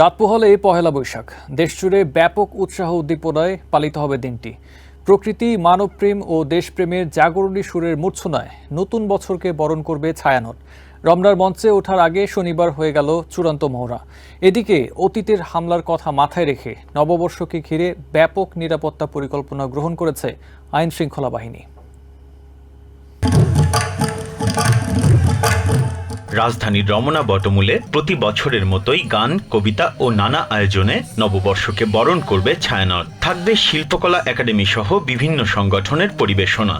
রাত পোহালে পহেলা বৈশাখ। দেশজুড়ে ব্যাপক উৎসাহ উদ্দীপনায় পালিত হবে দিনটি। প্রকৃতি মানবপ্রেম ও দেশপ্রেমের জাগরণী সুরের মূর্ছনায় নতুন বছরকে বরণ করবে ছায়ানট। রমনার মঞ্চে ওঠার আগে শনিবার হয়ে গেল চূড়ান্ত মহড়া। এদিকে অতীতের হামলার কথা মাথায় রেখে নববর্ষকে ঘিরে ব্যাপক নিরাপত্তা পরিকল্পনা গ্রহণ করেছে আইন শৃঙ্খলা বাহিনী। রাজধানীর রমনা বটমূলে প্রতি বছরের মতোই গান, কবিতা ও নানা আয়োজনে নববর্ষকে বরণ করবে ছায়ানট। থাকবে শিল্পকলা একাডেমি সহ বিভিন্ন সংগঠনের পরিবেশনা।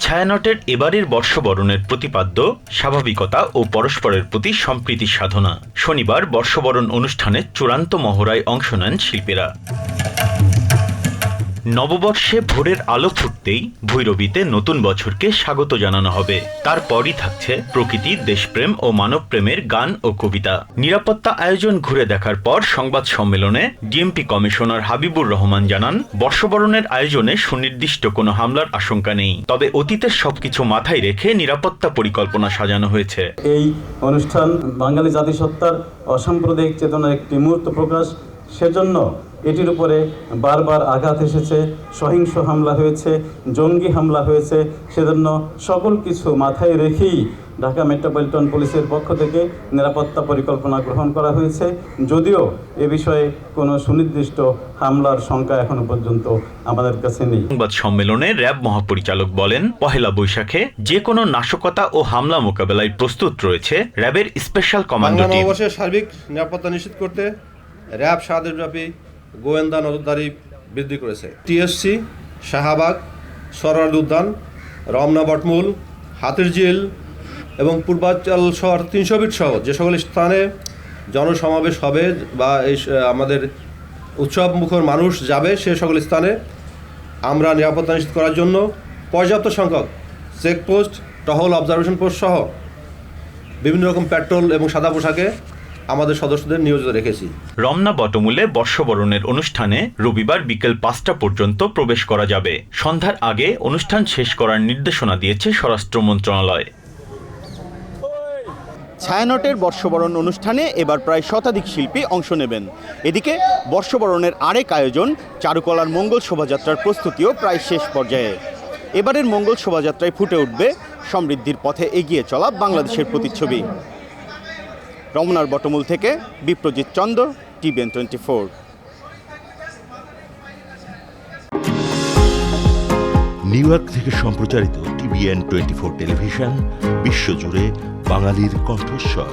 ছায়ানটের এবারের বর্ষবরণের প্রতিপাদ্য স্বাভাবিকতা ও পরস্পরের প্রতি সম্প্রীতি সাধনা। শনিবার বর্ষবরণ অনুষ্ঠানে চূড়ান্ত মহড়ায় অংশ নেন শিল্পীরা। নববর্ষে ভোরের আলো ফুটতেই ভৈরবীতে নতুন বছরকে স্বাগত জানানো হবে। তারপরই থাকছে প্রকৃতি, দেশপ্রেম ও মানবপ্রেমের গান ও কবিতা। নিরাপত্তা আয়োজন ঘুরে দেখার পর সংবাদ সম্মেলনে ডিএমপি কমিশনার হাবিবুর রহমান জানান, বর্ষবরণের আয়োজনে সুনির্দিষ্ট কোনো হামলার আশঙ্কা নেই। তবে অতীতের সবকিছু মাথায় রেখে নিরাপত্তা পরিকল্পনা সাজানো হয়েছে। এই অনুষ্ঠান বাঙালি জাতিসত্তার অসাম্প্রদায়িক চেতনার একটি মুহূর্ত প্রকাশ। সেজন্য এটির উপরে বারবার আঘাত এসেছে সহিংস হামলা হয়েছে জঙ্গি হামলা হয়েছে। সেজন্য সকল কিছু মাথায় রেখেই ঢাকা মেট্রোপলিটন পুলিশের পক্ষ থেকে নিরাপত্তা পরিকল্পনা গ্রহণ করা হয়েছে। যদিও এ বিষয়ে কোনো সুনির্দিষ্ট হামলার সংখ্যা এখনও পর্যন্ত আমাদের কাছে নেই। সংবাদ সম্মেলনে র্যাব মহাপরিচালক বলেন পহেলা বৈশাখে যে কোনো নাশকতা ও হামলা মোকাবেলায় প্রস্তুত রয়েছে র্যাবের স্পেশাল কমান্ডো টিম। সার্বিক নিরাপত্তা নিশ্চিত করতে র্যাব সারা দেশব্যাপী গোয়েন্দা নজরদারি বৃদ্ধি করেছে। টিএসসি শাহাবাগ সরওয়ার্দ উদ্যান, রমনা বটমূল, হাতির ঝিল এবং পূর্বাঞ্চল শহর তিনশো ফিট সহ যে সকল স্থানে জনসমাবেশ হবে বা এই আমাদের উৎসব মুখর মানুষ যাবে সে সকল স্থানে আমরা নিরাপত্তা নিশ্চিত করার জন্য পর্যাপ্ত সংখ্যক চেকপোস্ট, টহল অবজারভেশন পোস্ট সহ বিভিন্ন রকম পেট্রোল এবং সাদা পোশাকে আমাদের সদস্যদের নিয়োজিত রেখেছি। রমনা বটমূলে বর্ষবরণের অনুষ্ঠানে রবিবার বিকেল পাঁচটা পর্যন্ত প্রবেশ করা যাবে। সন্ধ্যার আগে অনুষ্ঠান শেষ করার নির্দেশনা দিয়েছে স্বরাষ্ট্র মন্ত্রণালয়। ছায়ানটের বর্ষবরণ অনুষ্ঠানে এবার প্রায় শতাধিক শিল্পী অংশ নেবেন। এদিকে বর্ষবরণের আরেক আয়োজন চারুকলার মঙ্গল শোভাযাত্রার প্রস্তুতিও প্রায় শেষ পর্যায়ে। এবারের মঙ্গল শোভাযাত্রায় ফুটে উঠবে সমৃদ্ধির পথে এগিয়ে চলা বাংলাদেশের প্রতিচ্ছবি। রমনার বটমূল থেকে Biprajit Chandra, TVN twenty four. New York থেকে সম্প্রচারিত টিভিএন টোয়েন্টি ফোর টেলিভিশন, বিশ্বজুড়ে বাঙালির কণ্ঠস্বর।